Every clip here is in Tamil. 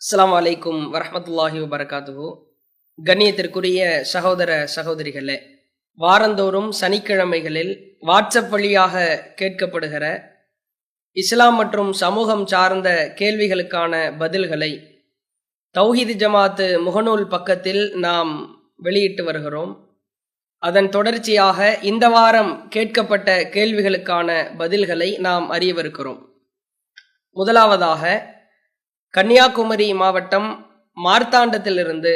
அஸ்லாம் அலைக்கும் வரமத்துல்லாஹி வபரகாத்துஹு. கண்ணியத்திற்குரிய சகோதர சகோதரிகளே வாரந்தோறும் சனிக்கிழமைகளில் வாட்ஸ்அப் வழியாக கேட்கப்படுகிற இஸ்லாம் மற்றும் சமூகம் சார்ந்த கேள்விகளுக்கான பதில்களை தௌஹீது ஜமாத்து முகநூல் பக்கத்தில் நாம் வெளியிட்டு வருகிறோம். அதன் தொடர்ச்சியாக இந்த வாரம் கேட்கப்பட்ட கேள்விகளுக்கான பதில்களை நாம் அறியவிருக்கிறோம். முதலாவதாக கன்னியாகுமரி மாவட்டம் மார்த்தாண்டத்திலிருந்து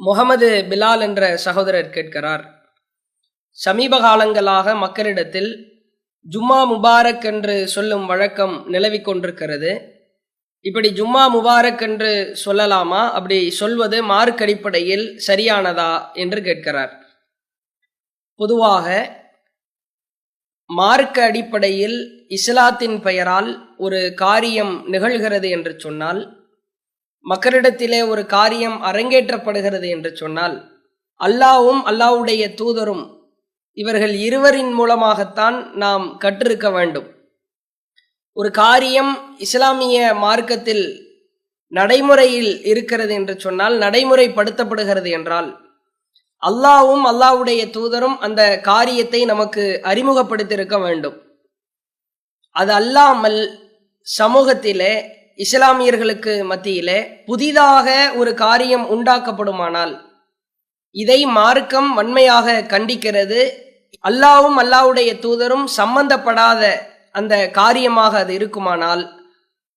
முகமது பிலால் என்ற சகோதரர் கேட்கிறார். சமீப காலங்களாக மக்களிடத்தில் ஜும்மா முபாரக் என்று சொல்லும் வழக்கம் நிலவிக் கொண்டிருக்கிறது. இப்படி ஜும்மா முபாரக் என்று சொல்லலாமா? அப்படி சொல்வது மார்க் அடிப்படையில் சரியானதா என்று கேட்கிறார். பொதுவாக மார்க்க அடிப்படையில் இஸ்லாத்தின் பெயரால் ஒரு காரியம் நிகழ்கிறது என்று சொன்னால் மக்களிடத்திலே ஒரு காரியம் அரங்கேற்றப்படுகிறது என்று சொன்னால் அல்லாவும் அல்லாவுடைய தூதரும் இவர்கள் இருவரின் மூலமாகத்தான் நாம் கற்றிருக்க வேண்டும். ஒரு காரியம் இஸ்லாமிய மார்க்கத்தில் நடைமுறையில் இருக்கிறது என்று சொன்னால் நடைமுறைப்படுத்தப்படுகிறது என்றால் அல்லாவும் அல்லாவுடைய தூதரும் அந்த காரியத்தை நமக்கு அறிமுகப்படுத்தியிருக்க வேண்டும். அது அல்லாமல் சமூகத்திலே இஸ்லாமியர்களுக்கு மத்தியிலே புதிதாக ஒரு காரியம் உண்டாக்கப்படுமானால் இதை மார்க்கம் வன்மையாக கண்டிக்கிறது. அல்லாவும் அல்லாவுடைய தூதரும் சம்பந்தப்படாத அந்த காரியமாக அது இருக்குமானால்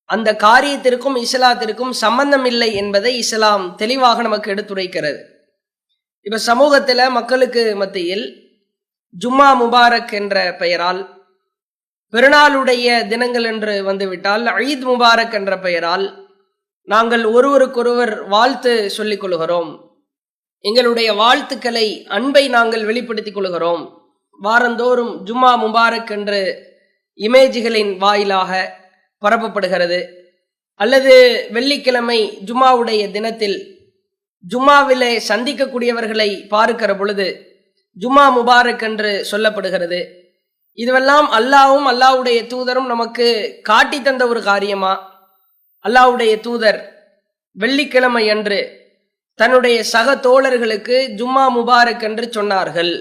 அந்த காரியத்திற்கும் இஸ்லாத்திற்கும் சம்பந்தம் இல்லை என்பதை இஸ்லாம் தெளிவாக நமக்கு எடுத்துரைக்கிறது. இப்ப சமூகத்துல மக்களுக்கு மத்தியில் ஜும்மா முபாரக் என்ற பெயரால் பெருநாளுடைய தினங்கள் என்று வந்துவிட்டால் ஈத் முபாரக் என்ற பெயரால் நாங்கள் ஒருவருக்கொருவர் வாழ்த்து சொல்லிக் கொள்கிறோம். எங்களுடைய வாழ்த்துக்களை அன்பை நாங்கள் வெளிப்படுத்திக் கொள்கிறோம். வாரந்தோறும் ஜும்மா முபாரக் என்று இமேஜ்களின் வாயிலாக பரப்பப்படுகிறது. அல்லது வெள்ளிக்கிழமை ஜும்மாவுடைய தினத்தில் ஜும்மாவிலே சந்திக்கக்கூடியவர்களை பார்க்கிற பொழுது ஜும்மா முபாரக் என்று சொல்லப்படுகிறது. இதுவெல்லாம் அல்லாவும் அல்லாவுடைய தூதரும் நமக்கு காட்டி தந்த ஒரு காரியமா? அல்லாவுடைய தூதர் வெள்ளிக்கிழமை அன்று தன்னுடைய சக தோழர்களுக்கு ஜும்மா முபாரக் என்று சொன்னார்கள்.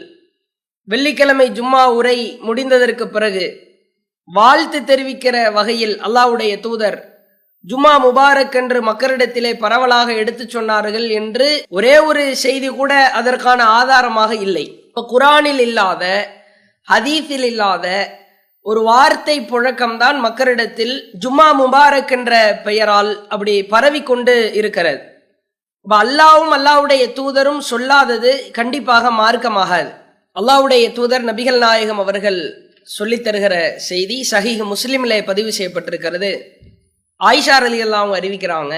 வெள்ளிக்கிழமை ஜும்மா உரை முடிந்ததற்கு பிறகு வாழ்த்து தெரிவிக்கிற வகையில் அல்லாவுடைய தூதர் ஜும்மா முபாரக் என்று மக்களிடத்திலே பரவலாக எடுத்துச் சொன்னார்கள் என்று ஒரே ஒரு செய்தி கூட அதற்கான ஆதாரமாக இல்லை. இப்ப குரானில் இல்லாத ஹதீஸில் இல்லாத ஒரு வார்த்தை புழக்கம்தான் மக்களிடத்தில் ஜும்மா முபாரக் என்ற பெயரால் அப்படி பரவி கொண்டு இருக்கிறது. இப்ப அல்லாவும் அல்லாவுடைய தூதரும் சொல்லாதது கண்டிப்பாக மார்க்கமாகாது. அல்லாவுடைய தூதர் நபிகள் நாயகம் அவர்கள் சொல்லித்தருகிற செய்தி சஹீஹ் முஸ்லிமிலே பதிவு செய்யப்பட்டிருக்கிறது. ஆயிஷார் அலி எல்லாம் அவங்க அறிவிக்கிறாங்க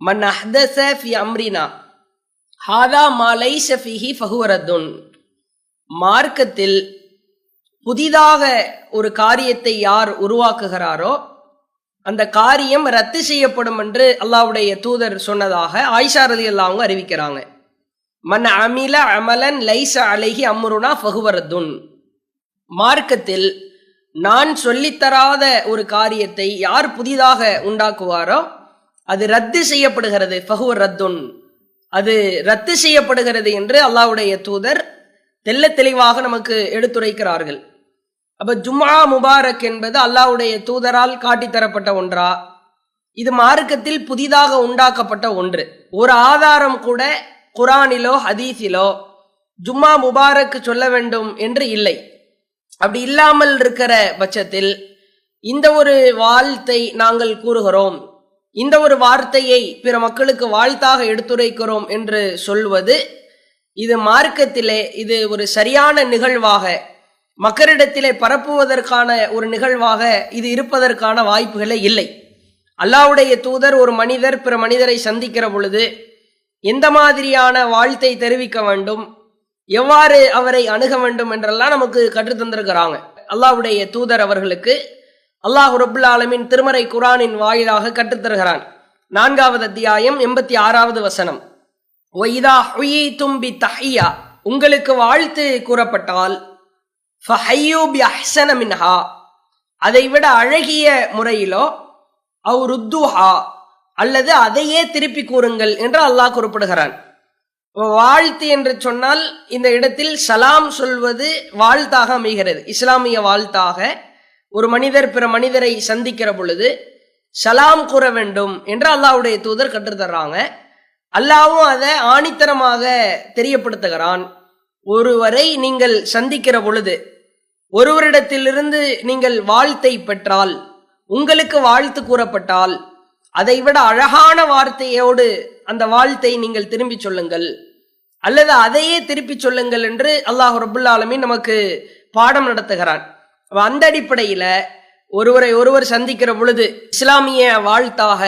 மன் அஹ்தஸ ஃபி அம்ரினா ஹாதா மா லைஸ ஃபஹுவரத்துன் மார்க்கத்தில் புதிதாக ஒரு காரியத்தை யார் உருவாக்குகிறாரோ அந்த காரியம் ரத்து செய்யப்படும் என்று அல்லாவுடைய தூதர் சொன்னதாக ஆயிஷா ரதி அல்லா அவங்க அறிவிக்கிறாங்க. மன் அமில அமலன் லைச அலைஹி அம்ருனா ஃபஹுவரத்துன் மார்க்கத்தில் நான் சொல்லித்தராத ஒரு காரியத்தை யார் புதிதாக உண்டாக்குவாரோ அது ரத்து செய்யப்படுகிறது. ஃபஹுவர் ரத்துன். அது ரத்து செய்யப்படுகிறது என்று அல்லாவுடைய தூதர் தெல்ல தெளிவாக நமக்கு எடுத்துரைக்கிறார்கள். அப்ப ஜும்மா முபாரக் என்பது அல்லாவுடைய தூதரால் காட்டித்தரப்பட்ட ஒன்றா? இது மார்க்கத்தில் புதிதாக உண்டாக்கப்பட்ட ஒன்று. ஒரு ஆதாரம் கூட குரானிலோ ஹதீஸிலோ ஜும்மா முபாரக் சொல்ல வேண்டும் என்று இல்லை. அப்படி இல்லாமல் இருக்கிற பட்சத்தில் இந்த ஒரு வாழ்த்தை நாங்கள் கூறுகிறோம். இந்த ஒரு வார்த்தையை பிற மக்களுக்கு வாழ்த்தாக எடுத்துரைக்கிறோம் என்று சொல்வது இது மார்க்கத்திலே இது ஒரு சரியான நிகழ்வாக மக்களிடத்திலே பரப்புவதற்கான ஒரு நிகழ்வாக இது இருப்பதற்கான வாய்ப்புகளே இல்லை. அல்லாவுடைய தூதர் ஒரு மனிதர் பிற மனிதரை சந்திக்கிற பொழுது எந்த மாதிரியான வாழ்த்தை தெரிவிக்க வேண்டும் எவ்வாறு அவரை அணுக வேண்டும் என்றெல்லாம் நமக்கு கற்றுத்தந்திருக்கிறாங்க அல்லாஹுடைய தூதர் அவர்களுக்கு அல்லாஹ் ரபுல் ஆலமின் திருமறை குரானின் வாயிலாக கற்றுத்தருகிறான் நான்காவது அத்தியாயம் எண்பத்தி ஆறாவது வசனம். ஒய்தா ஹுயீத்தும் தும்பி தஹியா உங்களுக்கு வாழ்த்து கூறப்பட்டால் ஃபஹையூ பி விட அழகிய முறையிலோ அவ் ருத்துஹா அல்லது அதையே திருப்பி கூறுங்கள் என்று அல்லாஹ் குறிப்பிடுகிறான். வாழ்த்து என்று சொன்னால் இந்த இடத்தில் சலாம் சொல்வது வாழ்த்தாக அமைகிறது. இஸ்லாமிய வாழ்த்தாக ஒரு மனிதர் பிற மனிதரை சந்திக்கிற பொழுது சலாம் கூற வேண்டும் என்று அல்லாஹ்வுடைய தூதர் கற்றுத்தர்றாங்க அல்லாவும் அதை ஆணித்தரமாக தெரியப்படுத்துகிறான். ஒருவரை நீங்கள் சந்திக்கிற பொழுது ஒருவரிடத்திலிருந்து நீங்கள் வாழ்த்தை பெற்றால் உங்களுக்கு வாழ்த்து கூறப்பட்டால் அதைவிட அழகான வார்த்தையோடு அந்த வாழ்த்தை நீங்கள் திரும்பி சொல்லுங்கள். அல்லது அதையே திருப்பி சொல்லுங்கள் என்று அல்லாஹ் ரபுல்லா நமக்கு பாடம் நடத்துகிறான். அந்த அடிப்படையில ஒருவரை ஒருவர் சந்திக்கிற பொழுது இஸ்லாமிய வாழ்த்தாக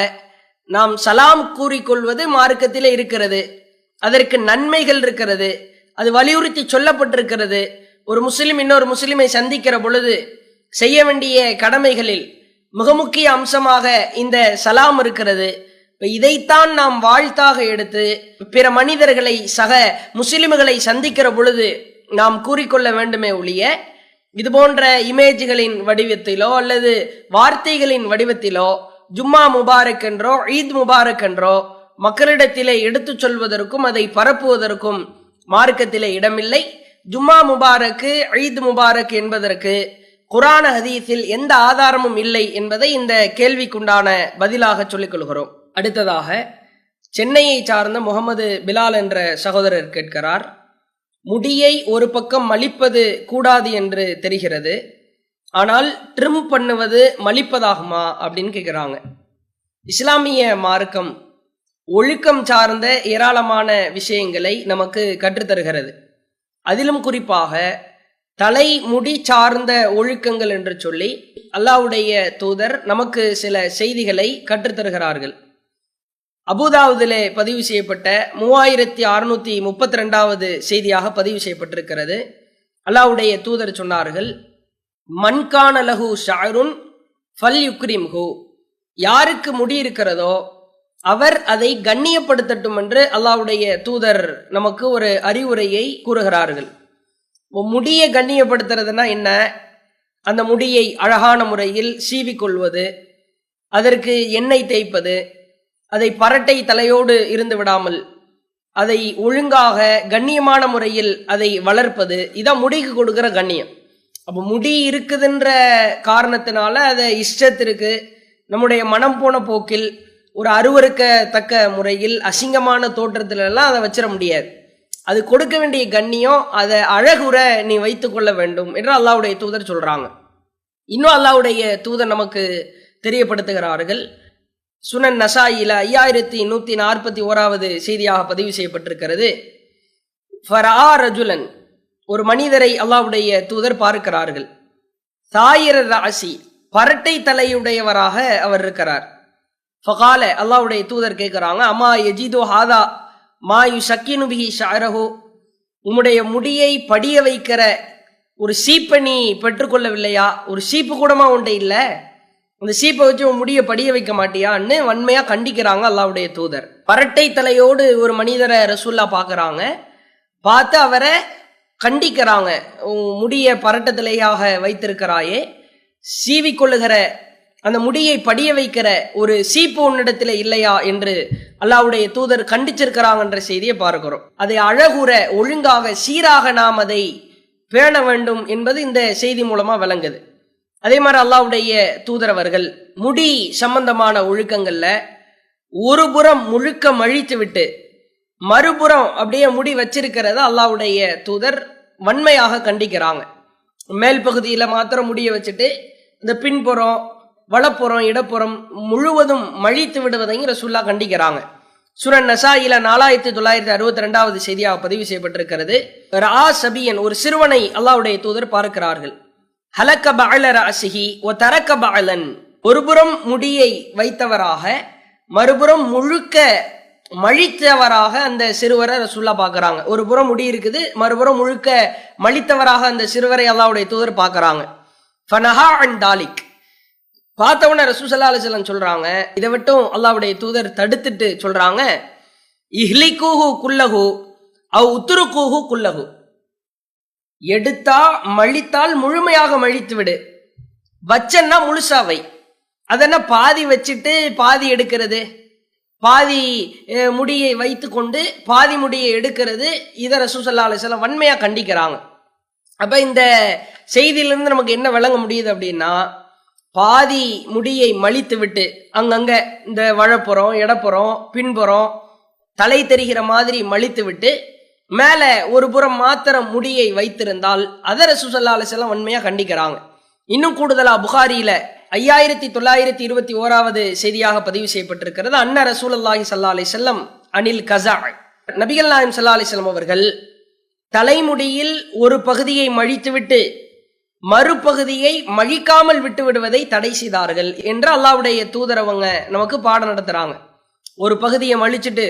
நாம் சலாம் கூறிக்கொள்வது மார்க்கத்தில் இருக்கிறது. அதற்கு நன்மைகள் இருக்கிறது. அது வலியுறுத்தி சொல்லப்பட்டிருக்கிறது. ஒரு முஸ்லிம் இன்னொரு முஸ்லிமை சந்திக்கிற பொழுது செய்ய வேண்டிய கடமைகளில் மிக முக்கிய அம்சமாக இந்த சலாம் இருக்கிறது. இதைத்தான் நாம் வாழ்த்தாக எடுத்து பிற மனிதர்களை சக முஸ்லிம்களை சந்திக்கிற பொழுது நாம் கூறிக்கொள்ள வேண்டுமே ஒழிய இது போன்ற இமேஜ்களின் வடிவத்திலோ அல்லது வார்த்தைகளின் வடிவத்திலோ ஜும்மா முபாரக் என்றோ ஈத் முபாரக் என்றோ மக்களிடத்திலே எடுத்துச் சொல்வதற்கும் அதை பரப்புவதற்கும் மார்க்கத்திலே இடமில்லை. ஜும்மா முபாரக்கு ஈத் முபாரக் என்பதற்கு குரான ஹதீஸில் எந்த ஆதாரமும் இல்லை என்பதை இந்த கேள்விக்குண்டான பதிலாக சொல்லிக் கொள்கிறோம். அடுத்ததாக சென்னையை சார்ந்த முகமது பிலால் என்ற சகோதரர் கேட்கிறார் முடியை ஒரு பக்கம் மலிப்பது கூடாது என்று தெரிகிறது ஆனால் ட்ரிம் பண்ணுவது மலிப்பதாகுமா? அப்படின்னு கேட்குறாங்க. இஸ்லாமிய மார்க்கம் ஒழுக்கம் சார்ந்த ஏராளமான விஷயங்களை நமக்கு கற்றுத்தருகிறது. அதிலும் குறிப்பாக தலை முடி சார்ந்த ஒழுக்கங்கள் என்று சொல்லி அல்லாவுடைய தூதர் நமக்கு சில செய்திகளை கற்றுத்தருகிறார்கள். அபுதாவுதிலே பதிவு செய்யப்பட்ட மூவாயிரத்தி அறுநூத்தி முப்பத்தி ரெண்டாவது செய்தியாக பதிவு செய்யப்பட்டிருக்கிறது. அல்லாவுடைய தூதர் சொன்னார்கள் மண்கான லகு ஷாருன் ஃபல் யுக்ரிம் ஹூ யாருக்கு முடி இருக்கிறதோ அவர் அதை கண்ணியப்படுத்தட்டும் என்று அல்லாவுடைய தூதர் நமக்கு ஒரு அறிவுரையை கூறுகிறார்கள். முடியை கண்ணியப்படுத்துறதுனா என்ன? அந்த முடியை அழகான முறையில் சீவிக்கொள்வது அதற்கு எண்ணெய் தேய்ப்பது அதை பரட்டை தலையோடு இருந்து விடாமல் அதை ஒழுங்காக கண்ணியமான முறையில் அதை வளர்ப்பது இதான் முடிக்கு கொடுக்குற கண்ணியம். அப்போ முடி இருக்குதுன்ற காரணத்தினால அதை இஷ்டத்திற்கு நம்முடைய மனம் போன போக்கில் ஒரு அருவருக்கத்தக்க முறையில் அசிங்கமான தோற்றத்திலலாம் அதை வச்சிட முடியாது. அது கொடுக்க வேண்டிய கண்ணியம் அதை அழகுற நீ வைத்து கொள்ள வேண்டும் என்று அல்லாவுடைய தூதர் சொல்கிறாங்க இன்னும் அல்லாவுடைய தூதர் நமக்கு தெரியப்படுத்துகிறார்கள். சுனன் நசாயில ஐயாயிரத்தி நூத்தி நாற்பத்தி ஓராவது செய்தியாக பதிவு செய்யப்பட்டிருக்கிறது. ஃபரா ரஜுலன் ஒரு மனிதரை அல்லாவுடைய தூதர் பார்க்கிறார்கள். சாயிர ராசி பரட்டை தலையுடையவராக அவர் இருக்கிறார். ஃபகால அல்லாவுடைய தூதர் கேட்கிறாங்க அம்மா எஜிதோ ஹாதா மா யு சக்கினு ஷாரஹோ உம்முடைய முடியை படிய வைக்கிற ஒரு சீப்பை நீ பெற்றுக்கொள்ளவில்லையா ஒரு சீப்பு கூடமா உண்டை இல்லை. அந்த சீப்பை வச்சு உன் முடிய படிய வைக்க மாட்டியான்னு வன்மையா கண்டிக்கிறாங்க அல்லாவுடைய தூதர். பரட்டை தலையோடு ஒரு மனிதரை ரசூல்லா பார்க்குறாங்க. பார்த்து அவரை கண்டிக்கிறாங்க. முடிய பரட்ட தலையாக வைத்திருக்கிறாயே சீவிக்கொள்ளுகிற அந்த முடியை படிய வைக்கிற ஒரு சீப்பு உன்னிடத்துல இல்லையா என்று அல்லாவுடைய தூதர் கண்டிச்சிருக்கிறாங்கன்ற செய்தியை பார்க்கிறோம். அதை அழகுற ஒழுங்காக சீராக நாம் அதை பேண வேண்டும் என்பது இந்த செய்தி மூலமா விளங்குது. அதே மாதிரி அல்லாவுடைய தூதரவர்கள் முடி சம்பந்தமான ஒழுக்கங்கள்ல ஒரு புறம் முழுக்க மழித்து விட்டு மறுபுறம் அப்படியே முடி வச்சிருக்கிறத அல்லாவுடைய தூதர் வன்மையாக கண்டிக்கிறாங்க. மேல் பகுதியில மாத்திரம் முடிய வச்சுட்டு இந்த பின்புறம் வலப்புறம் இடப்புறம் முழுவதும் மழித்து விடுவதையும் ரசூல்லா கண்டிக்கிறாங்க. சுரன் நசாயில நாலாயிரத்தி தொள்ளாயிரத்தி அறுபத்தி ரெண்டாவது செய்தியாக பதிவு செய்யப்பட்டிருக்கிறது. ரா சபியன் ஒரு சிறுவனை அல்லாவுடைய தூதர் பார்க்கிறார்கள். ஹலக்க பால ரஅசிஹி ஒ தரக்க பாலன் ஒருபுறம் முடியை வைத்தவராக மறுபுறம் முழுக்க மழித்தவராக அந்த சிறுவரை ரசூல்லா பார்க்கறாங்க. ஒரு புறம் முடி இருக்குது மறுபுறம் முழுக்க மழித்தவராக அந்த சிறுவரை அல்லாவுடைய தூதர் பார்க்கறாங்க. ஃபனஹா அண்ட் தாலிக். பார்த்தவன ரசூசல்லா அலிசல்லாம் சொல்றாங்க இதை விட்டும் அல்லாவுடைய தூதர் தடுத்துட்டு சொல்றாங்க இஹ்லிகூஹு குல்லகு அவ் உத்துரு கூஹு குல்லகு எடுத்தா மழித்தால் முழுமையாக மழித்து விடு. வச்சன்னா முழுசாவை அதென்ன பாதி வச்சுட்டு பாதி எடுக்கிறது? பாதி முடியை முடியை வைத்துக்கொண்டு பாதி முடியை எடுக்கிறது இதை ரசூசல்லா அலிசல்லாம் வன்மையா கண்டிக்கிறாங்க. அப்ப இந்த செய்தியிலிருந்து நமக்கு என்ன விளங்க முடியுது அப்படின்னா பாதி முடியை மலித்து விட்டு அங்கங்க இந்த வழப்புறம் இடப்புறம் பின்புறம் தலை தெரிகிற மாதிரி மலித்து விட்டு மேல ஒரு புறம் மாத்திரம் முடியை வைத்திருந்தால் அதை ரசூசல்லா அலிஸ்லாம் உண்மையாக கண்டிக்கிறாங்க. இன்னும் கூடுதலா புகாரியில ஐயாயிரத்தி தொள்ளாயிரத்தி இருபத்தி ஓராவது செய்தியாக பதிவு செய்யப்பட்டிருக்கிறது. அன்னர ரசூலுல்லாஹி சல்லா அலி செல்லம் அனில் கசா நபிகள் நாயம் சல்லா அலி செல்லம் அவர்கள் தலைமுடியில் ஒரு பகுதியை மழித்துவிட்டு மறுபகுதியை மழிக்காமல் விட்டு விடுவதை தடை செய்தார்கள் என்று அல்லாவுடைய தூதரவங்க நமக்கு பாடம் நடத்துறாங்க. ஒரு பகுதியை மழிச்சிட்டு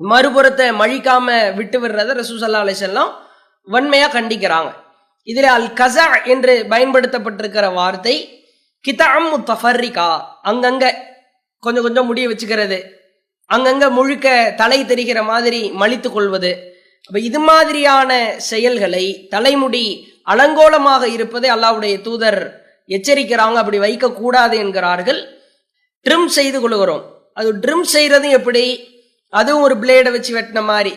மறுபுறத்தை மழிக்காம விட்டு விடுறத ரசூசல்லா அலிசல்லாம் வன்மையா கண்டிக்கிறாங்க. இதில் அல் கசா என்று பயன்படுத்தப்பட்டிருக்கிற வார்த்தை கிதாம் தஃபர்ரிகா அங்கங்க கொஞ்சம் கொஞ்சம் முடிய வச்சுக்கிறது அங்கங்க முழுக்க தலை தெரிகிற மாதிரி மலித்து கொள்வது. அப்ப இது மாதிரியான செயல்களை தலைமுடி அலங்கோலமாக இருப்பதை அல்லாவுடைய தூதர் எச்சரிக்கிறாங்க. அப்படி வைக்கக்கூடாது என்கிறார்கள். ட்ரிம் செய்து கொள்கிறோம். அது ட்ரிம் செய்கிறதும் எப்படி? அதுவும் ஒரு பிளேடை வச்சு வெட்டின மாதிரி.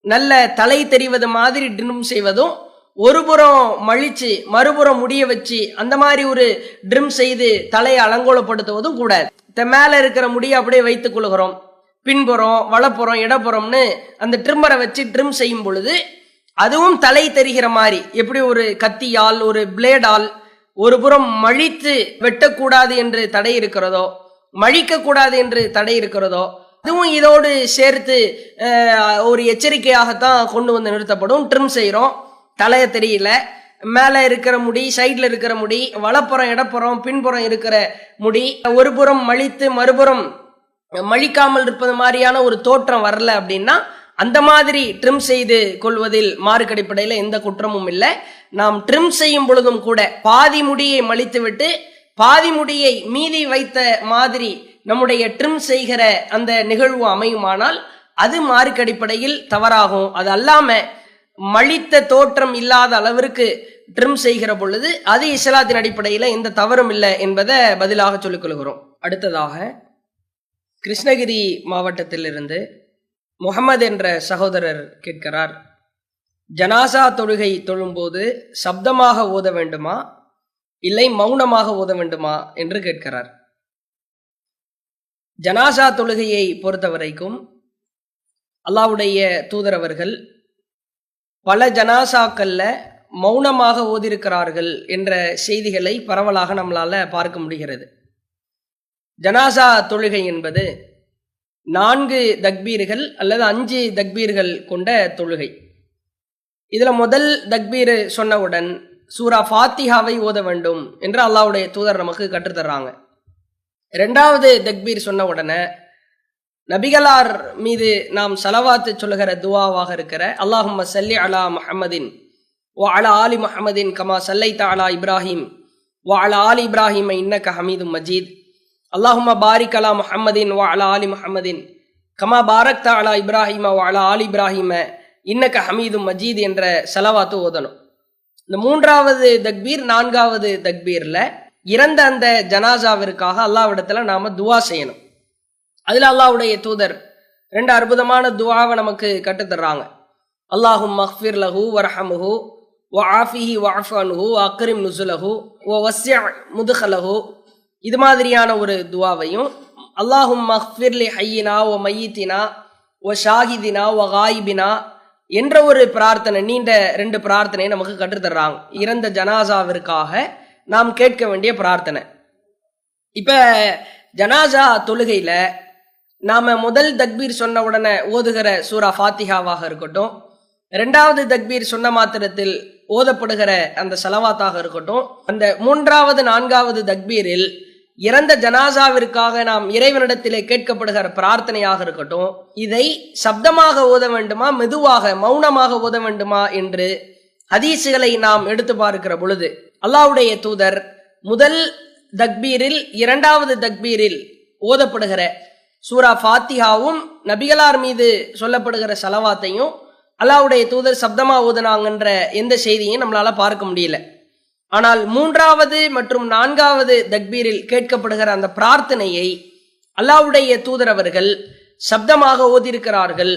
நல்ல தலை தெரிவது மாதிரி ட்ரிம் செய்வதும் ஒரு புறம் மழிச்சு மறுபுறம் முடிய வச்சு அந்த மாதிரி ஒரு ட்ரிம் செய்து தலையை அலங்கோலப்படுத்துவதும் கூடாது. மேலே இருக்கிற முடியை அப்படியே வைத்துக் கொள்கிறோம். பின்புறம் வலப்புறம் இடப்புறம்னு அந்த ட்ரிம்மரை வச்சு ட்ரிம் செய்யும் பொழுது அதுவும் தலை தெரிகிற மாதிரி. எப்படி ஒரு கத்தியால் ஒரு பிளேடால் ஒரு புறம் மழித்து வெட்டக்கூடாது என்று தடை இருக்கிறதோ மழிக்க கூடாது என்று தடை இருக்கிறதோ அதுவும் இதோடு சேர்த்து ஒரு எச்சரிக்கையாகத்தான் கொண்டு வந்து நிறுத்தப்படும். ட்ரிம் செய்கிறோம் தலையை தெரியல. மேலே இருக்கிற முடி சைடில் இருக்கிற முடி வலப்புறம் இடப்புறம் பின்புறம் இருக்கிற முடி ஒரு புறம் மழித்து மறுபுறம் மழிக்காமல் இருப்பது மாதிரியான ஒரு தோற்றம் வரல அப்படின்னா அந்த மாதிரி ட்ரிம் செய்து கொள்வதில் மார்க்கடிப்படையில் எந்த குற்றமும் இல்லை. நாம் ட்ரிம் செய்யும் பொழுதும் கூட பாதி முடியை மலித்துவிட்டு பாதி முடியை மீதி வைத்த மாதிரி நம்முடைய ட்ரிம் செய்கிற அந்த நிகழ்வு அமையுமானால் அது மாறுக்கடிப்படையில் தவறாகும். அது அல்லாம மழித்த தோற்றம் இல்லாத அளவிற்கு ட்ரிம் செய்கிற பொழுது அது இஸ்லாத்தின் அடிப்படையில் எந்த தவறும் இல்லை என்பதை பதிலாக சொல்லிக் கொள்கிறோம். அடுத்ததாக கிருஷ்ணகிரி மாவட்டத்திலிருந்து முகமது என்ற சகோதரர் கேட்கிறார் ஜனாசா தொழுகை தொழும்போது சப்தமாக ஓத வேண்டுமா? இல்லை மௌனமாக ஓத வேண்டுமா? என்று கேட்கிறார். ஜனாசா தொழுகையை பொறுத்தவரைக்கும் அல்லாவுடைய தூதரவர்கள் பல ஜனாசாக்கள்ல மௌனமாக ஓதிருக்கிறார்கள் என்ற செய்திகளை பரவலாக நம்மளால பார்க்க முடிகிறது. ஜனாசா தொழுகை என்பது நான்கு தக்பீர்கள் அல்லது அஞ்சு தக்பீர்கள் கொண்ட தொழுகை. இதில் முதல் தக்பீர் சொன்னவுடன் சூரா ஃபாத்திஹாவை ஓத வேண்டும் என்று அல்லாவுடைய தூதர் நமக்கு கற்றுத்தர்றாங்க. இரண்டாவது தக்பீர் சொன்ன உடனே நபிகளார் மீது நாம் செலவாத்து சொல்லுகிற துவாவாக இருக்கிற அல்லாஹும் சல்லி அலா முஹம்மதின் ஓ அலா ஆலி முஹம்மதின் கமா சல்லை அலா இப்ராஹிம் ஓ அலா ஆலி இப்ராஹிம் இன்னக்க ஹமீதும் மஜீத் அல்லாஹுமா பாரிக் அலா முஹம்மதின் வா அலா ஆலி முஹம்மதின் கமா பாரக்த அலா இப்ராஹிம வா அலா ஆலி இப்ராஹிம இன்னக்க ஹமீது மஜீத் என்ற செலவாத்து ஓதணும். இந்த மூன்றாவது தக்பீர் நான்காவது தக்பீரில் இறந்த அந்த ஜனாசாவிற்காக அல்லாவிடத்தில் நாம் துவா செய்யணும். அதில் அல்லாவுடைய தூதர் ரெண்டு அற்புதமான துவாவை நமக்கு கட்டுத்தர்றாங்க. அல்லாஹும் மஹ்ஃபிர் லஹு வரஹமுஹு வ ஆஃபிஹி வஃப் அக்ரிம் நுசுலஹு வ வஸ்ய முதுகலஹு இது மாதிரியான ஒரு துவாவையும் அல்லாஹும் மஹ்ஃபிர்லி ஹையினா ஓ மையத்தினா ஓ ஷாஹிதினா ஓ காயிபினா என்ற ஒரு பிரார்த்தனை நீண்ட ரெண்டு பிரார்த்தனையை நமக்கு கற்றுத்தர்றாங்க இறந்த ஜனாசாவிற்காக நாம் கேட்க வேண்டிய பிரார்த்தனை. இப்போ ஜனாசா தொழுகையில் நாம் முதல் தக்பீர் சொன்ன உடனே ஓதுகிற சூரா ஃபாத்திஹாவாக இருக்கட்டும் ரெண்டாவது தக்பீர் சொன்ன மாத்திரத்தில் ஓதப்படுகிற அந்த செலவாத்தாக இருக்கட்டும் அந்த மூன்றாவது நான்காவது தக்பீரில் இறந்த ஜனாசாவிற்காக நாம் இறைவனிடத்திலே கேட்கப்படுகிற பிரார்த்தனையாக இருக்கட்டும் இதை சப்தமாக ஓத வேண்டுமா மெதுவாக மௌனமாக ஓத வேண்டுமா என்று ஹதீசுகளை நாம் எடுத்து பார்க்கிற பொழுது அல்லாஹ்வுடைய தூதர் முதல் தக்பீரில் இரண்டாவது தக்பீரில் ஓதப்படுகிற சூரா ஃபாத்திஹாவும் நபிகளார் மீது சொல்லப்படுகிற செலவாத்தையும் அல்லாவுடைய தூதர் சப்தமா ஓதுனாங்கன்ற எந்த செய்தியும் நம்மளால பார்க்க முடியல. ஆனால் மூன்றாவது மற்றும் நான்காவது தக்பீரில் கேட்கப்படுகிற அந்த பிரார்த்தனையை அல்லாவுடைய தூதர் அவர்கள் சப்தமாக ஓதியிருக்கிறார்கள்.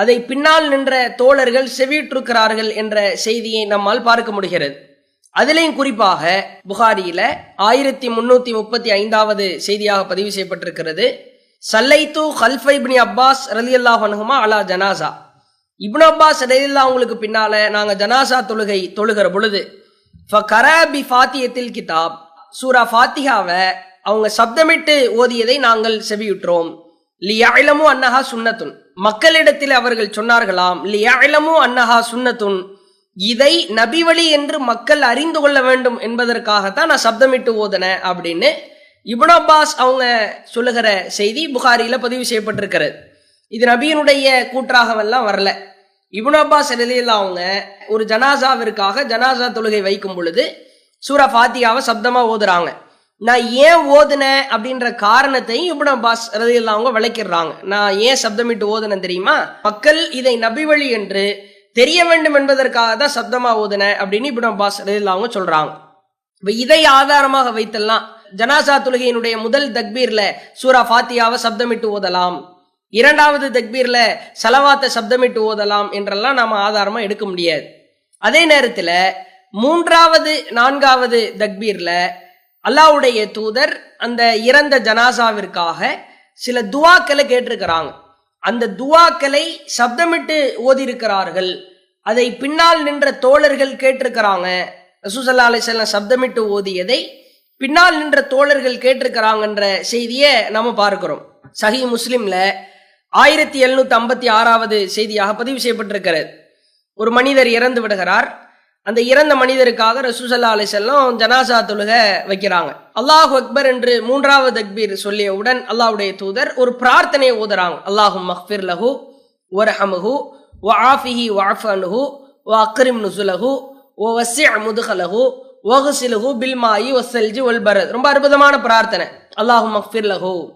அதை பின்னால் நின்ற தோழர்கள் செவியுற்றிருக்கிறார்கள் என்ற செய்தியை நம்மால் பார்க்க முடிகிறது. அதிலையும் குறிப்பாக புகாரியில ஆயிரத்தி முன்னூத்தி முப்பத்தி ஐந்தாவது செய்தியாக பதிவு செய்யப்பட்டிருக்கிறது. சல்லைத்து ஹல்ஃபை இப்னி அப்பாஸ் ரலியல்லாஹு அன்ஹுமா அலா ஜனாசா. இப்னு அப்பாஸ் அவங்களுக்கு பின்னால நாங்கள் ஜனாசா தொழுகை தொழுகிற பொழுது ஃபகரபி ஃபாத்தியத்தில் கிதாப். சூரா ஃபாத்திகாவை அவங்க சப்தமிட்டு ஓதியதை நாங்கள் செவியுற்றோம். லியாயிலமு அன்னஹா சுன்னத்துன். மக்களிடத்தில் அவர்கள் சொன்னார்களாம் லியாயிலமு அன்னஹா சுன்னத்துன். இதை நபி வழி என்று மக்கள் அறிந்து கொள்ள வேண்டும் என்பதற்காகத்தான் நான் சப்தமிட்டு ஓதுனேன் அப்படின்னு இப்னு அவங்க சொல்லுகிற செய்தி புகாரியில் பதிவு செய்யப்பட்டிருக்கிறது. இது நபியினுடைய கூற்றாகவெல்லாம் வரல. இப்னு அப்பாஸ் எழுதியில் அவங்க ஒரு ஜனாசாவிற்காக ஜனாசா தொழுகை வைக்கும் பொழுது சூரா ஃபாத்தியாவை சப்தமாக ஓதுறாங்க. நான் ஏன் ஓதுனேன் அப்படின்ற காரணத்தையும் இப்னு அப்பாஸ் ரதியில் அவங்க விளக்கிடுறாங்க. நான் ஏன் சப்தமிட்டு ஓதுனேன் தெரியுமா? மக்கள் இதை நபி வழி என்று தெரிய வேண்டும் என்பதற்காக தான் சப்தமாக ஓதுனேன் அப்படின்னு இப்னு அப்பாஸ் ரதியில் அவங்க சொல்கிறாங்க இப்போ இதை ஆதாரமாக வைத்தெல்லாம் ஜனாசா தொழுகையினுடைய முதல் தக்பீரில் சூரா ஃபாத்தியாவை சப்தமிட்டு ஓதலாம். இரண்டாவது தக்பீர்ல சலவாத்தை சப்தமிட்டு ஓதலாம் என்றெல்லாம் நாம் ஆதாரமாக எடுக்க முடியாது. அதே நேரத்தில் மூன்றாவது நான்காவது தக்பீர்ல அல்லாவுடைய தூதர் அந்த இறந்த ஜனாசாவிற்காக சில துவாக்களை கேட்டிருக்கிறாங்க. அந்த துவாக்களை சப்தமிட்டு ஓதியிருக்கிறார்கள். அதை பின்னால் நின்ற தோழர்கள் கேட்டிருக்கிறாங்க. ரசூசல்லா அலிசல்லாம் சப்தமிட்டு ஓதியதை பின்னால் நின்ற தோழர்கள் கேட்டிருக்கிறாங்கன்ற செய்தியை நம்ம பார்க்கிறோம். சஹி முஸ்லீமில் ஆயிரத்தி எழுநூத்தி ஐம்பத்தி ஆறாவது செய்தியாக பதிவு செய்யப்பட்டிருக்கிறது. ஒரு மனிதர் இறந்து விடுகிறார். அந்த இறந்த மனிதருக்காக ரசூசல்லா அலிசல்லாம் ஜனாசா தொழுக வைக்கிறாங்க. அல்லாஹு அக்பர் என்று மூன்றாவது அக்பீர் சொல்லியவுடன் அல்லாஹுடைய தூதர் ஒரு பிரார்த்தனையை ஓதுறாங்க. அல்லாஹு மஹ்பிர் லஹு ஒரஹமுஹு வ ஆஃபிஹி வாஃப் அனுஹு அக்ரிம் நுசுலஹு ஓ வசி முதுகலஹு ஒகுசிலுஹு பில்மாயி ஒசல்ஜி ஒல்பரத் ரொம்ப அற்புதமான பிரார்த்தனை. அல்லாஹு மஹ்பிர் லஹு.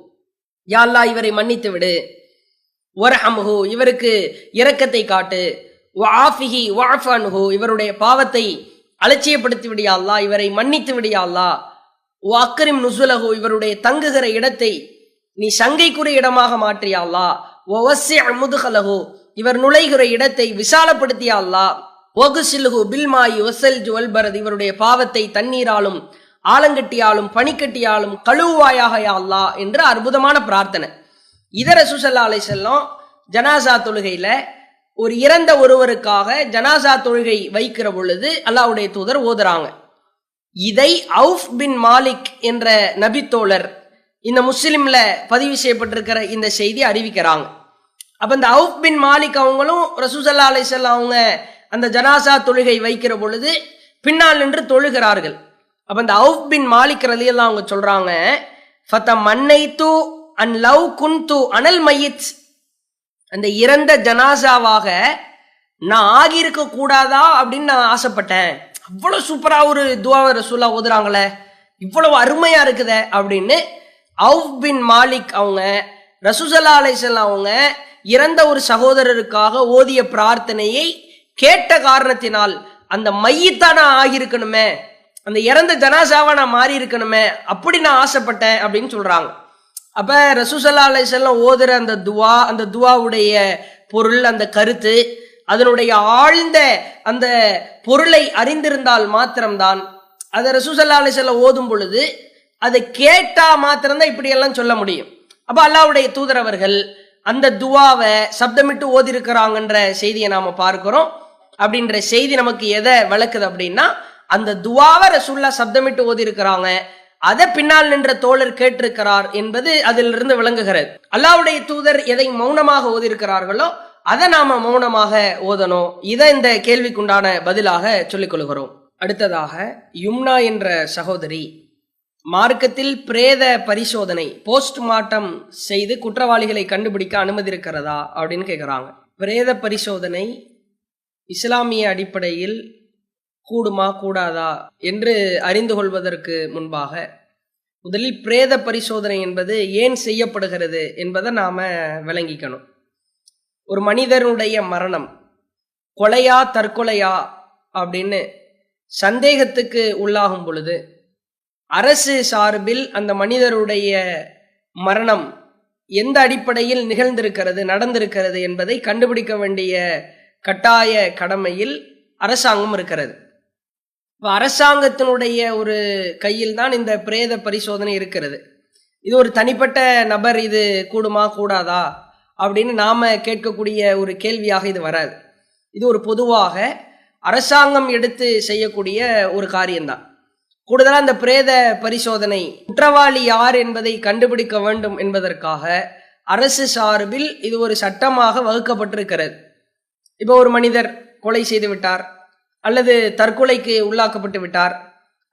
யா அல்லாஹ் இவரை மன்னித்து விடு. ஒரஹமுஹு இவருக்கு இரக்கத்தை காட்டு. வாஃபிஹி வாஃபன்ஹு இவருடைய பாவத்தை அலட்சியப்படுத்தி விடியா அல்லா இவரை மன்னித்து விடியா அல்லா அக்கரிம் நுசுலகு இவருடைய தங்குகிற இடத்தை நீ சங்கைக்குரிய இடமாக மாற்றியா அல்லா ஒவசி முதுகலஹு இவர் நுழைகிற இடத்தை விசாலப்படுத்தியா அல்லா ஒகுசிலுஹு பில்மாயி ஒசல் ஜுவல் பரத் இவருடைய பாவத்தை தண்ணீராலும் ஆலங்கட்டியாலும் பனிக்கட்டியாலும் கழுவாயாக அல்லா என்று அற்புதமான பிரார்த்தனை. இதர சுசல்லா அலை செல்லம் ஜனாசா தொழுகையில ஒரு இறந்த ஒருவருக்காக ஜனாசா தொழுகை வைக்கிற பொழுது அல்லாவுடைய தூதர் ஓதுறாங்க. இதை அவுஃப் பின் மாலிக் என்ற நபித்தோழர் இந்த முஸ்லிம்ல பதிவு செய்யப்பட்டிருக்கிற இந்த செய்தி அறிவிக்கிறாங்க. அப்ப இந்த அவுப் பின் மாலிக் அவங்களும் ரசூசல்லா அலிசல்லா அவங்க அந்த ஜனாசா தொழுகை வைக்கிற பொழுது பின்னால் நின்று தொழுகிறார்கள். அப்ப இந்த அவுப் பின் மாலிக் ரலியெல்லாம் அவங்க சொல்றாங்க ஃபத்த மன்னை தூ அன் லவ் குன்து அனல் மையித். அந்த இறந்த ஜனாசாவாக நான் ஆகியிருக்க கூடாதா அப்படின்னு நான் ஆசைப்பட்டேன். அவ்வளவு சூப்பரா ஒரு துவாவ ரசூலா ஓதுறாங்களே இவ்வளவு அருமையா இருக்குதே அப்படின்னு அவுஃப் பின் மாலிக் அவங்க ரசூசல்லா அலைசல்லாம் அவங்க இறந்த ஒரு சகோதரருக்காக ஓதிய பிரார்த்தனையை கேட்ட காரணத்தினால் அந்த மையத்தா நான் ஆகியிருக்கணுமே அந்த இறந்த ஜனாசாவா நான் மாறி இருக்கணுமே அப்படி நான் ஆசைப்பட்டேன் அப்படின்னு சொல்றாங்க. அப்ப ரசூசல்லா அலைசல்லாம் ஓதுற அந்த துவா அந்த துவாவுடைய பொருள் அந்த கருத்து அதனுடைய ஆழ்ந்த அந்த பொருளை அறிந்திருந்தால் மாத்திரம்தான். அதை ரசூசல்லா அலிசல்ல ஓதும் பொழுது அதை கேட்டா மாத்திரம்தான் இப்படியெல்லாம் சொல்ல முடியும். அப்ப அல்லாவுடைய தூதரவர்கள் அந்த துவாவை சப்தமிட்டு ஓதிருக்கிறாங்கன்ற செய்தியை நாம பார்க்கிறோம். அப்படின்ற செய்தி நமக்கு எதை விளக்குது அப்படின்னா அந்த துவாவை ரசூல்லா சப்தமிட்டு ஓதிருக்கிறாங்க. அதை பின்னால் நின்ற தோழர் கேட்டிருக்கிறார் என்பது அதிலிருந்து விளங்குகிறது. அல்லாவுடைய தூதர் எதை மௌனமாக ஓதிருக்கிறார்களோ அதை நாம மௌனமாக ஓதணும். இதை இந்த கேள்விக்குண்டான பதிலாக சொல்லிக் கொள்கிறோம். அடுத்ததாக யும்னா என்ற சகோதரி மார்க்கத்தில் பிரேத பரிசோதனை போஸ்ட்மார்ட்டம் செய்து குற்றவாளிகளை கண்டுபிடிக்க அனுமதி இருக்கிறதா அப்படின்னு கேட்குறாங்க பிரேத பரிசோதனை இஸ்லாமிய அடிப்படையில் கூடுமா கூடாதா என்று அறிந்து கொள்வதற்கு முன்பாக முதலில் பிரேத பரிசோதனை என்பது ஏன் செய்யப்படுகிறது என்பதை நாம் விளங்கிக்கணும். ஒரு மனிதனுடைய மரணம் கொலையா தற்கொலையா அப்படின்னு சந்தேகத்துக்கு உள்ளாகும் பொழுது அரசு சார்பில் அந்த மனிதருடைய மரணம் எந்த அடிப்படையில் நிகழ்ந்திருக்கிறது நடந்திருக்கிறது என்பதை கண்டுபிடிக்க வேண்டிய கட்டாய கடமையில் அரசாங்கம் இருக்கிறது. இப்போ அரசாங்கத்தினுடைய ஒரு கையில் தான் இந்த பிரேத பரிசோதனை இருக்கிறது. இது ஒரு தனிப்பட்ட நபர் இது கூடுமா கூடாதா? அப்படின்னு நாம் கேட்கக்கூடிய ஒரு கேள்வியாக இது வராது. இது ஒரு பொதுவாக அரசாங்கம் எடுத்து செய்யக்கூடிய ஒரு காரியம்தான். கூடுதலாக அந்த பிரேத பரிசோதனை குற்றவாளி யார் என்பதை கண்டுபிடிக்க வேண்டும் என்பதற்காக அரசு சார்பில் இது ஒரு சட்டமாக வகுக்கப்பட்டிருக்கிறது. இப்போ ஒரு மனிதர் கொலை செய்து விட்டார். அல்லது தற்கொலைக்கு உள்ளாக்கப்பட்டு விட்டார்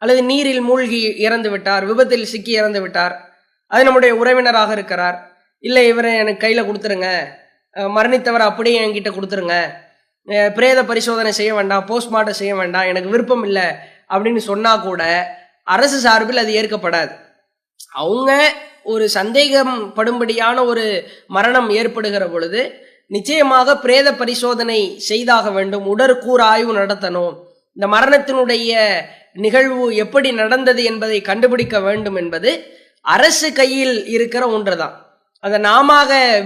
அல்லது நீரில் மூழ்கி இறந்து விட்டார் விபத்தில் சிக்கி இறந்து விட்டார் அது நம்முடைய உறவினராக இருக்கிறார். இல்லை இவரை எனக்கு கையில் கொடுத்துருங்க. மரணித்தவர் மரணித்தவரை அப்படியே என்கிட்ட கொடுத்துருங்க. பிரேத பரிசோதனை செய்ய வேண்டாம் போஸ்ட்மார்ட்டம் செய்ய வேண்டாம் எனக்கு விருப்பம் இல்லை அப்படின்னு சொன்னால் கூட அரசு சார்பில் அது ஏற்கப்படாது. அவங்க ஒரு சந்தேகம் படும்படியான ஒரு மரணம் ஏற்படுகிற பொழுது நிச்சயமாக பிரேத பரிசோதனை செய்தாக வேண்டும். உடற்கூறு ஆய்வு நடத்தணும். இந்த மரணத்தினுடைய நிகழ்வு எப்படி நடந்தது என்பதை கண்டுபிடிக்க வேண்டும் என்பது அரசு கையில் இருக்கிற ஒன்றுதான். அதை நாம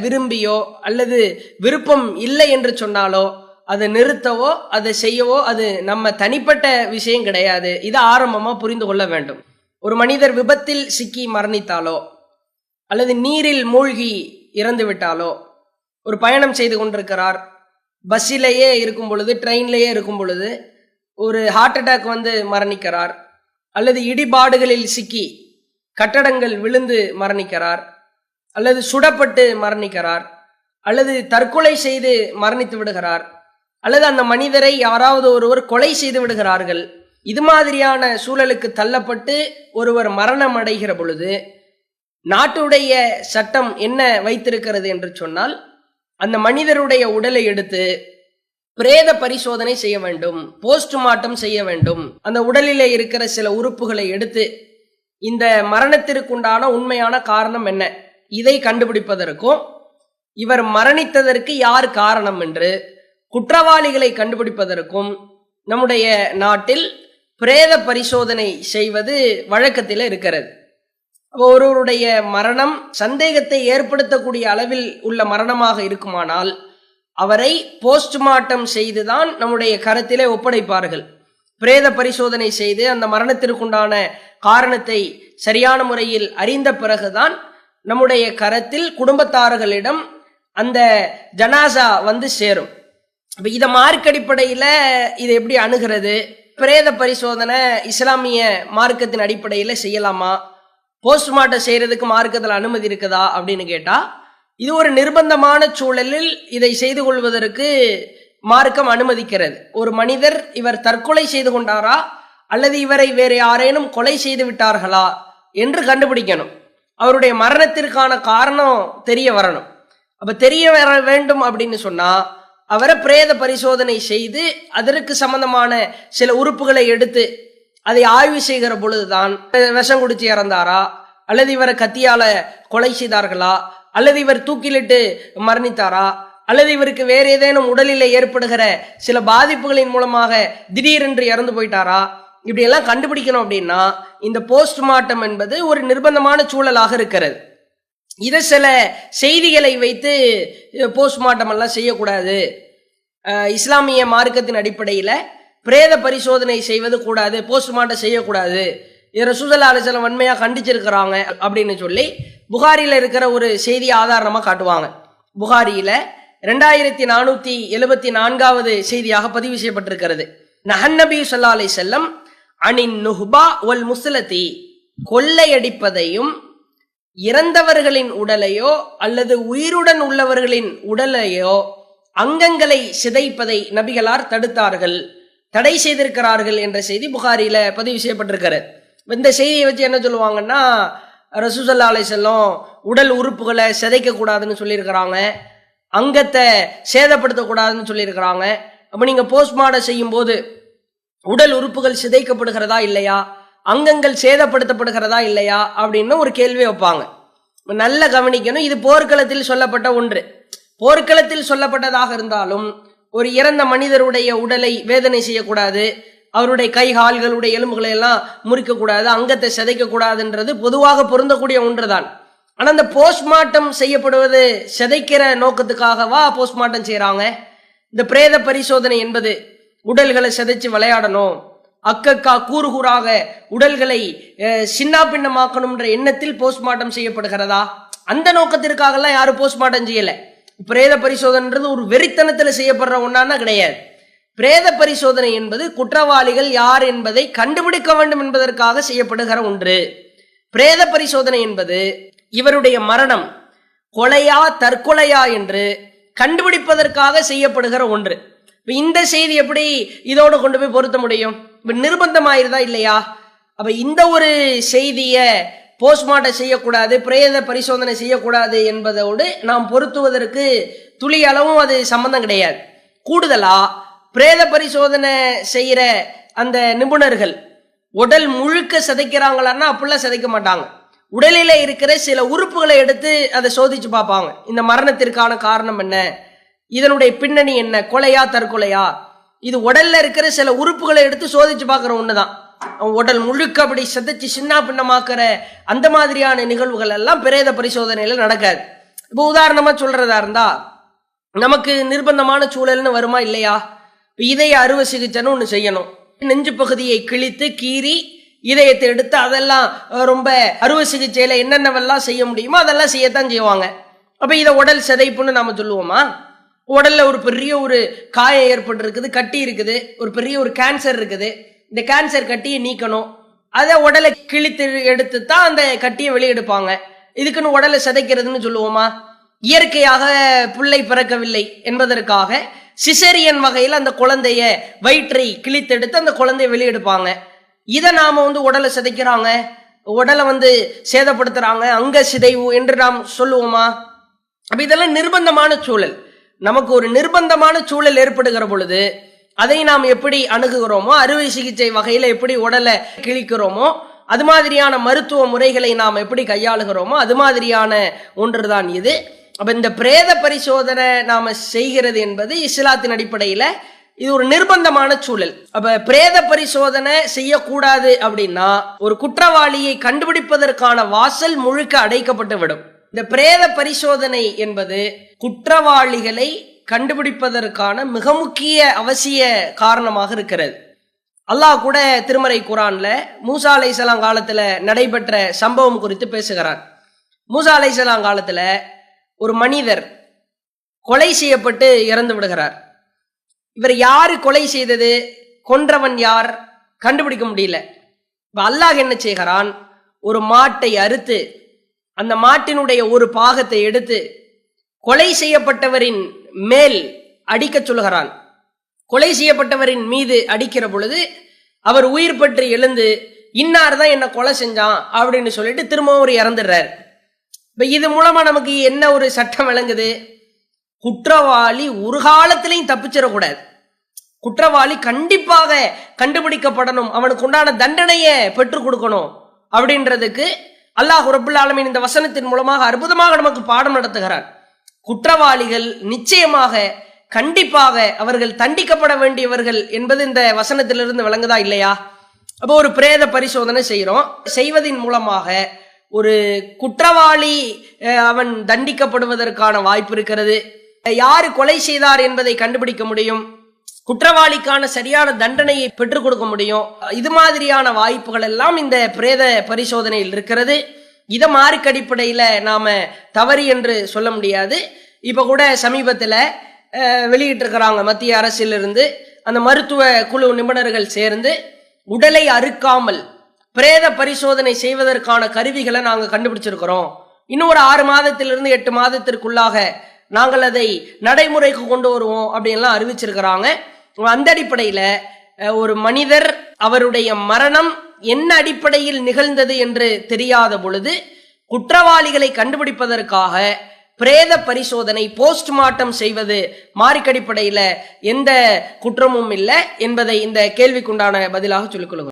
விரும்பியோ அல்லது விருப்பம் இல்லை என்று சொன்னாலோ அதை நிறுத்தவோ அதை செய்யவோ அது நம்ம தனிப்பட்ட விஷயம் கிடையாது. இதை ஆரம்பமாக புரிந்து கொள்ள வேண்டும். ஒரு மனிதர் விபத்தில் சிக்கி மரணித்தாலோ அல்லது நீரில் மூழ்கி இறந்து விட்டாலோ ஒரு பயணம் செய்து கொண்டிருக்கிறார். பஸ்ஸிலேயே இருக்கும் பொழுது ட்ரெயின்லேயே இருக்கும் பொழுது ஒரு ஹார்ட் அட்டாக் வந்து மரணிக்கிறார். அல்லது இடிபாடுகளில் சிக்கி கட்டடங்கள் விழுந்து மரணிக்கிறார். அல்லது சுடப்பட்டு மரணிக்கிறார். அல்லது தற்கொலை செய்து மரணித்து விடுகிறார். அல்லது அந்த மனிதரை யாராவது ஒருவர் கொலை செய்து விடுகிறார்கள். இது மாதிரியான சூழலுக்கு தள்ளப்பட்டு ஒருவர் மரணம் அடைகிற பொழுது நாட்டுடைய சட்டம் என்ன வைத்திருக்கிறது என்று சொன்னால் அந்த மனிதருடைய உடலை எடுத்து பிரேத பரிசோதனை செய்ய வேண்டும் போஸ்ட்மார்ட்டம் செய்ய வேண்டும். அந்த உடலிலே இருக்கிற சில உறுப்புகளை எடுத்து இந்த மரணத்திற்குண்டான உண்மையான காரணம் என்ன? இதை கண்டுபிடிப்பதற்கும் இவர் மரணித்ததற்கு யார் காரணம் என்று குற்றவாளிகளை கண்டுபிடிப்பதற்கும் நம்முடைய நாட்டில் பிரேத பரிசோதனை செய்வது வழக்கத்தில் இருக்கிறது. ஒருவருடைய மரணம் சந்தேகத்தை ஏற்படுத்தக்கூடிய அளவில் உள்ள மரணமாக இருக்குமானால் அவரை போஸ்ட்மார்ட்டம் செய்துதான் நம்முடைய கருத்திலே ஒப்படைப்பார்கள். பிரேத பரிசோதனை செய்து அந்த மரணத்திற்குண்டான காரணத்தை சரியான முறையில் அறிந்த பிறகுதான் நம்முடைய கரத்தில் குடும்பத்தார்களிடம் அந்த ஜனாசா வந்து சேரும். இப்போ இத மார்க் இதை எப்படி அணுகிறது? பிரேத பரிசோதனை இஸ்லாமிய மார்க்கத்தின் அடிப்படையில செய்யலாமா? போஸ்ட்மார்ட்டம் செய்யறதுக்கு மார்க்கத்தில் அனுமதி இருக்குதா அப்படின்னு கேட்டா இது ஒரு நிர்பந்தமான சூழலில் இதை செய்து கொள்வதற்கு மார்க்கம் அனுமதிக்கிறது. ஒரு மனிதர் இவர் தற்கொலை செய்து கொண்டாரா அல்லது இவரை வேறு யாரேனும் கொலை செய்து விட்டார்களா என்று கண்டுபிடிக்கணும். அவருடைய மரணத்திற்கான காரணம் தெரிய வரணும். அப்ப தெரிய வர வேண்டும் அப்படின்னு சொன்னா அவரை பிரேத பரிசோதனை செய்து அதற்கு சம்பந்தமான சில உறுப்புகளை எடுத்து அதை ஆய்வு செய்கிற பொழுதுதான் விஷம் குடிச்சு இறந்தாரா? அல்லது இவரை கத்தியால கொலை செய்தார்களா? அல்லது இவர் தூக்கிலிட்டு மரணித்தாரா? அல்லது இவருக்கு வேறு ஏதேனும் உடலில் ஏற்படுகிற சில பாதிப்புகளின் மூலமாக திடீரென்று இறந்து போயிட்டாரா? இப்படியெல்லாம் கண்டுபிடிக்கணும் அப்படின்னா இந்த போஸ்ட்மார்ட்டம் என்பது ஒரு நிர்பந்தமான சூழலாக இருக்கிறது. இதை சில செய்திகளை வைத்து போஸ்ட்மார்ட்டம் எல்லாம் செய்யக்கூடாது. இஸ்லாமிய மார்க்கத்தின் அடிப்படையில் பிரேத பரிசோதனை செய்வது கூடாது போஸ்ட்மார்ட்டம் செய்யக்கூடாது. இதை ரசூசல்லா அலிசலம் வன்மையாக கண்டிச்சிருக்கிறாங்க அப்படின்னு சொல்லி புகாரியில் இருக்கிற ஒரு செய்தி ஆதாரமாக காட்டுவாங்க. புகாரியில் ரெண்டாயிரத்தி நானூற்றி எழுபத்தி நான்காவது செய்தியாக பதிவு செய்யப்பட்டிருக்கிறது. நஹன்னபி சொல்லா அலை செல்லம் அனின் நுஹ்பா ஒல் முஸ்லத்தி கொள்ளையடிப்பதையும் இறந்தவர்களின் உடலையோ அல்லது உயிருடன் உள்ளவர்களின் உடலையோ அங்கங்களை சிதைப்பதை நபிகளார் தடுத்தார்கள். தடை செய்திருக்கிறார்கள் என்ற செய்தி புகாரியில் பதிவு செய்யப்பட்டிருக்காரு இந்த செய்தியை வச்சு என்ன சொல்லுவாங்கன்னா ரசூசல்லா அலை செல்லம் உடல் உறுப்புகளை சிதைக்கக்கூடாதுன்னு சொல்லியிருக்கிறாங்க. அங்கத்தை சேதப்படுத்தக்கூடாதுன்னு சொல்லியிருக்கிறாங்க. அப்போ நீங்கள் போஸ்ட்மார்டம் செய்யும் போது உடல் உறுப்புகள் சிதைக்கப்படுகிறதா இல்லையா? அங்கங்கள் சேதப்படுத்தப்படுகிறதா இல்லையா? அப்படின்னு ஒரு கேள்வி வைப்பாங்க. நல்ல கவனிக்கணும். இது போர்க்களத்தில் சொல்லப்பட்ட ஒன்று. போர்க்களத்தில் சொல்லப்பட்டதாக இருந்தாலும் ஒரு இறந்த மனிதருடைய உடலை வேதனை செய்யக்கூடாது அவருடைய கை கால்களுடைய எலும்புகளை எல்லாம் முறிக்கக்கூடாது அங்கத்தை சிதைக்க கூடாதுன்றது பொதுவாக பொருந்தக்கூடிய ஒன்றுதான். ஆனா அந்த போஸ்ட்மார்ட்டம் செய்யப்படுவது சிதைக்கிற நோக்கத்துக்காகவா போஸ்ட்மார்ட்டம் செய்கிறாங்க இந்த பிரேத பரிசோதனை என்பது உடல்களை சிதைச்சு விளையாடணும். அக்கக்கா கூறு கூறாக உடல்களை சின்ன பின்னமாக்கணும்ன்ற எண்ணத்தில் போஸ்ட்மார்ட்டம் செய்யப்படுகிறதா? அந்த நோக்கத்திற்காகலாம் யாரும் போஸ்ட்மார்ட்டம் செய்யலை. பிரேத பரிசோதனைன்றது ஒரு வெறித்தனத்தில் செய்யப்படுற ஒன்றானா கிடையாது. பிரேத பரிசோதனை என்பது குற்றவாளிகள் யார் என்பதை கண்டுபிடிக்க வேண்டும் என்பதற்காக செய்யப்படுகிற ஒன்று. பிரேத பரிசோதனை என்பது இவருடைய மரணம் கொலையா தற்கொலையா என்று கண்டுபிடிப்பதற்காக செய்யப்படுகிற ஒன்று. இப்போ இந்த செய்தி எப்படி இதோடு கொண்டு போய் பொருத்த முடியும்? இப்போ நிர்பந்தமாயிருதா இல்லையா? அப்போ இந்த ஒரு செய்தியை போஸ்ட்மார்ட்டம் செய்யக்கூடாது பிரேத பரிசோதனை செய்யக்கூடாது என்பதோடு நாம் பொருத்துவதற்கு துளி அளவும் அது சம்பந்தம் கிடையாது. கூடுதலா பிரேத பரிசோதனை செய்கிற அந்த நிபுணர்கள் உடல் முழுக்க சிதைக்கிறாங்களான்னா அப்படிலாம் சிதைக்க மாட்டாங்க. உடலில் இருக்கிற சில உறுப்புகளை எடுத்து அதை சோதிச்சு பார்ப்பாங்க. இந்த மரணத்திற்கான காரணம் என்ன? இதனுடைய பின்னணி என்ன? கொலையா தற்கொலையா? இது உடல்ல இருக்கிற சில உறுப்புகளை எடுத்து சோதிச்சு பார்க்குற ஒன்று தான் உடல் முழுக்க அப்படி சிதைச்சு சின்ன பின்னமாக்குற அந்த மாதிரியான நிகழ்வுகள் எல்லாம் பிரேத பரிசோதனையில நடக்காது. இப்போ உதாரணமா சொல்றதா இருந்தா நமக்கு நிர்பந்தமான சூழல்னு வருமா இல்லையா? இதய அறுவை சிகிச்சைன்னு ஒன்று செய்யணும். நெஞ்சு பகுதியை கிழித்து கீறி இதயத்தை எடுத்து அதெல்லாம் ரொம்ப அறுவை சிகிச்சையில என்னென்னவெல்லாம் செய்ய முடியுமோ அதெல்லாம் செய்யத்தான் செய்வாங்க. அப்ப இதை உடல் சிதைப்புன்னு நாம சொல்லுவோமா? உடல்ல ஒரு பெரிய ஒரு காயம் ஏற்பட்டிருக்குது கட்டி இருக்குது ஒரு பெரிய ஒரு கேன்சர் இருக்குது. இந்த கேன்சர் கட்டியை நீக்கணும். அதை உடலை கிழித்து எடுத்து தான் அந்த கட்டியை வெளியெடுப்பாங்க. இதுக்குன்னு உடலை சிதைக்கிறதுன்னு சொல்லுவோமா? இயற்கையாக பிள்ளை பிறக்கவில்லை என்பதற்காக சிசேரியன் வகையில் அந்த குழந்தைய வயிற்றை கிழித்தெடுத்து அந்த குழந்தைய வெளியெடுப்பாங்க. இதை நாம வந்து உடலை சிதைக்கிறாங்க. உடலை வந்து சேதப்படுத்துறாங்க. அங்க சிதைவு என்று நாம் சொல்லுவோமா? அப்ப இதெல்லாம் நிர்பந்தமான சூழல். நமக்கு ஒரு நிர்பந்தமான சூழல் ஏற்படுகிற பொழுது அதை நாம் எப்படி அணுகுகிறோமோ அறுவை சிகிச்சை வகையில் எப்படி உடலை கிழிக்கிறோமோ அது மாதிரியான மருத்துவ முறைகளை நாம் எப்படி கையாளுகிறோமோ அது மாதிரியான ஒன்று தான் இது. அப்போ இந்த பிரேத பரிசோதனை நாம் செய்கிறது என்பது இஸ்லாத்தின் அடிப்படையில் இது ஒரு நிர்பந்தமான சூழல். அப்ப பிரேத பரிசோதனை செய்யக்கூடாது அப்படின்னா ஒரு குற்றவாளியை கண்டுபிடிப்பதற்கான வாசல் முழுக்க அடைக்கப்பட்டு விடும் இந்த பிரேத பரிசோதனை என்பது குற்றவாளிகளை கண்டுபிடிப்பதற்கான மிக முக்கிய அவசிய காரணமாக இருக்கிறது. அல்லாஹ் கூட திருமறை குரான்ல மூசா அலைசலாம் காலத்துல நடைபெற்ற சம்பவம் குறித்து பேசுகிறான் மூசா அலைசலாம் காலத்துல ஒரு மனிதர் கொலை செய்யப்பட்டு இறந்து விடுகிறார். இவர் யாரு கொலை செய்தது? கொன்றவன் யார்? கண்டுபிடிக்க முடியல. இப்ப அல்லாஹ் என்ன செய்கிறான்? ஒரு மாட்டை அறுத்து அந்த மாட்டினுடைய ஒரு பாகத்தை எடுத்து கொலை செய்யப்பட்டவரின் மேல் அடிக்கச் சொல்கிறான் கொலை செய்யப்பட்டவரின் மீது அடிக்கிற பொழுது அவர் உயிர் பற்றி எழுந்து இன்னார் தான் என்ன கொலை செஞ்சான் அப்படின்னு சொல்லிட்டு திரும்பவும் அவர் இறந்துடுறார். இப்போ இது மூலமா நமக்கு என்ன ஒரு சட்டம் விளங்குது? குற்றவாளி ஒரு காலத்திலையும் தப்பிச்சிடக்கூடாது. குற்றவாளி கண்டிப்பாக கண்டுபிடிக்கப்படணும் அவனுக்கு உண்டான தண்டனையை பெற்றுக் கொடுக்கணும் அப்படின்றதுக்கு அல்லாஹ் ரபுல் ஆலமின் இந்த வசனத்தின் மூலமாக அற்புதமாக நமக்கு பாடம் நடத்துகிறான் குற்றவாளிகள் நிச்சயமாக கண்டிப்பாக அவர்கள் தண்டிக்கப்பட வேண்டியவர்கள் என்பது இந்த வசனத்திலிருந்து விளங்குதா இல்லையா? அப்போ ஒரு பிரேத பரிசோதனை செய்கிறோம் செய்வதின் மூலமாக ஒரு குற்றவாளி அவன் தண்டிக்கப்படுவதற்கான வாய்ப்பு இருக்கிறது. யாரு கொலை செய்தார் என்பதை கண்டுபிடிக்க முடியும். குற்றவாளிக்கான சரியான தண்டனையை பெற்றுக் கொடுக்க முடியும். இது மாதிரியான வாய்ப்புகள் எல்லாம் இந்த பிரேத பரிசோதனையில் இருக்கிறது. இதை மார்க் அடிப்படையில் நாம் தவறு என்று சொல்ல முடியாது. இப்போ கூட சமீபத்தில் வெளியிட்டிருக்கிறாங்க மத்திய அரசிலிருந்து அந்த மருத்துவ குழு நிபுணர்கள் சேர்ந்து உடலை அறுக்காமல் பிரேத பரிசோதனை செய்வதற்கான கருவிகளை நாங்கள் கண்டுபிடிச்சிருக்கிறோம். இன்னும் ஒரு ஆறு மாதத்திலிருந்து எட்டு மாதத்திற்குள்ளாக நாங்கள் அதை நடைமுறைக்கு கொண்டு வருவோம் அப்படின்லாம் அறிவிச்சிருக்கிறாங்க. அந்த அடிப்படையில் ஒரு மனிதர் அவருடைய மரணம் என்ன அடிப்படையில் நிகழ்ந்தது என்று தெரியாத பொழுது குற்றவாளிகளை கண்டுபிடிப்பதற்காக பிரேத பரிசோதனை போஸ்ட்மார்ட்டம் செய்வது மார்க் எந்த குற்றமும் இல்லை என்பதை இந்த கேள்விக்குண்டான பதிலாக சொல்லிக்கொள்ளுங்கள்